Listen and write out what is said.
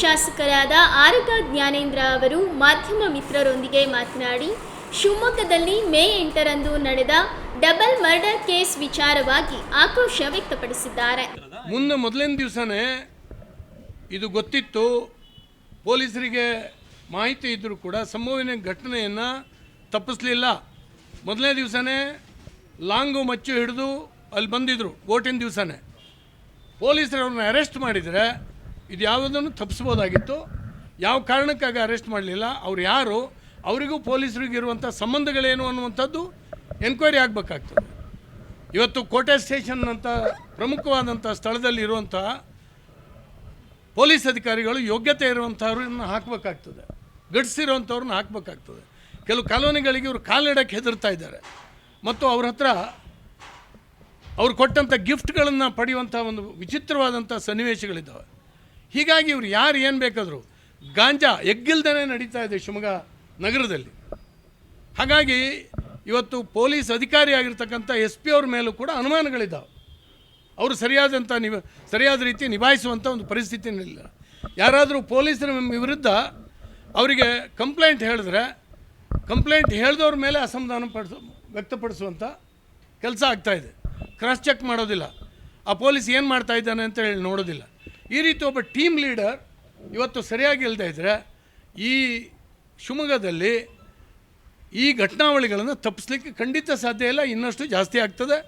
ಶಾಸಕರಾದ ಆರಗ ಜ್ಞಾನೇಂದ್ರ ಅವರು ಮಾಧ್ಯಮ ಮಿತ್ರರೊಂದಿಗೆ ಮಾತನಾಡಿ, ಶಿವಮೊಗ್ಗದಲ್ಲಿ ಮೇ ಎಂಟರಂದು ನಡೆದ ಡಬಲ್ ಮರ್ಡರ್ ಕೇಸ್ ವಿಚಾರವಾಗಿ ಆಕ್ರೋಶ ವ್ಯಕ್ತಪಡಿಸಿದ್ದಾರೆ. ಮುಂದೆ ಮೊದಲನೇ ದಿವಸನೇ ಇದು ಗೊತ್ತಿತ್ತು. ಪೊಲೀಸರಿಗೆ ಮಾಹಿತಿ ಇದ್ದರೂ ಕೂಡ ಸಂಭವನೀಯ ಘಟನೆಯನ್ನು ತಪ್ಪಿಸಲಿಲ್ಲ. ಮೊದಲನೇ ದಿವಸನೇ ಲಾಂಗು ಮಚ್ಚು ಹಿಡಿದು ಅಲ್ಲಿ ಬಂದಿದ್ದರು ಓಟಿನ ದಿವಸನೇ. ಪೊಲೀಸರು ಅರೆಸ್ಟ್ ಮಾಡಿದರೆ ಇದು ಯಾವುದನ್ನು ತಪ್ಪಿಸ್ಬೋದಾಗಿತ್ತು ಯಾವ ಕಾರಣಕ್ಕಾಗಿ ಅರೆಸ್ಟ್ ಮಾಡಲಿಲ್ಲ? ಅವ್ರು ಯಾರು? ಅವರಿಗೂ ಪೊಲೀಸರಿಗೂ ಇರುವಂಥ ಸಂಬಂಧಗಳೇನು ಅನ್ನುವಂಥದ್ದು ಎನ್ಕ್ವೈರಿ ಆಗಬೇಕಾಗ್ತದೆ. ಇವತ್ತು ಕೋಟೆ ಸ್ಟೇಷನ್ ಅಂತ ಪ್ರಮುಖವಾದಂಥ ಸ್ಥಳದಲ್ಲಿ ಇರುವಂಥ ಪೊಲೀಸ್ ಅಧಿಕಾರಿಗಳು ಯೋಗ್ಯತೆ ಇರುವಂಥವ್ರನ್ನ ಹಾಕಬೇಕಾಗ್ತದೆ. ಗಡ್ಸಿರುವಂಥವ್ರನ್ನ ಹಾಕಬೇಕಾಗ್ತದೆ. ಕೆಲವು ಕಾಲೋನಿಗಳಿಗೆ ಇವರು ಕಾಲಿಡಕ್ಕೆ ಹೆದರ್ತಾ ಇದ್ದಾರೆ. ಮತ್ತು ಅವ್ರ ಹತ್ರ ಅವ್ರು ಕೊಟ್ಟಂಥ ಗಿಫ್ಟ್ಗಳನ್ನು ಪಡೆಯುವಂಥ ಒಂದು ವಿಚಿತ್ರವಾದಂಥ ಸನ್ನಿವೇಶಗಳಿದ್ದಾವೆ. ಹೀಗಾಗಿ ಇವ್ರು ಯಾರು ಏನು ಬೇಕಾದರೂ ಗಾಂಜಾ ಎಗ್ಗಿಲ್ದೇ ನಡೀತಾ ಇದೆ ಶಿವಮೊಗ್ಗ ನಗರದಲ್ಲಿ. ಹಾಗಾಗಿ ಇವತ್ತು ಪೊಲೀಸ್ ಅಧಿಕಾರಿ ಆಗಿರ್ತಕ್ಕಂಥ ಎಸ್ ಪಿ ಅವ್ರ ಮೇಲೂ ಕೂಡ ಅನುಮಾನಗಳಿದ್ದಾವೆ ಅವರು ಸರಿಯಾದಂಥ ನಿವ ಸರಿಯಾದ ರೀತಿ ನಿಭಾಯಿಸುವಂಥ ಒಂದು ಪರಿಸ್ಥಿತಿನಿಲ್ಲ ಯಾರಾದರೂ ಪೊಲೀಸರ ವಿರುದ್ಧ ಅವರಿಗೆ ಕಂಪ್ಲೇಂಟ್ ಹೇಳಿದ್ರೆ, ಕಂಪ್ಲೇಂಟ್ ಹೇಳಿದವ್ರ ಮೇಲೆ ಅಸಮಾಧಾನ ಪಡಿಸ ವ್ಯಕ್ತಪಡಿಸುವಂಥ ಕೆಲಸ ಆಗ್ತಾಯಿದೆ ಕ್ರಾಸ್ ಚೆಕ್ ಮಾಡೋದಿಲ್ಲ. ಆ ಪೊಲೀಸ್ ಏನು ಮಾಡ್ತಾ ಇದ್ದಾನೆ ಅಂತ ಹೇಳಿ ನೋಡೋದಿಲ್ಲ. ಈ ರೀತಿ ಒಬ್ಬ ಟೀಮ್ ಲೀಡರ್ ಇವತ್ತು ಸರಿಯಾಗಿ ಇಲ್ಲದೆ ಇದ್ದರೆ ಈ ಶಿವಮೊಗ್ಗದಲ್ಲಿ ಈ ಘಟನಾವಳಿಗಳನ್ನು ತಪ್ಪಿಸ್ಲಿಕ್ಕೆ ಖಂಡಿತ ಸಾಧ್ಯ ಇಲ್ಲ, ಇನ್ನಷ್ಟು ಜಾಸ್ತಿ ಆಗ್ತದೆ.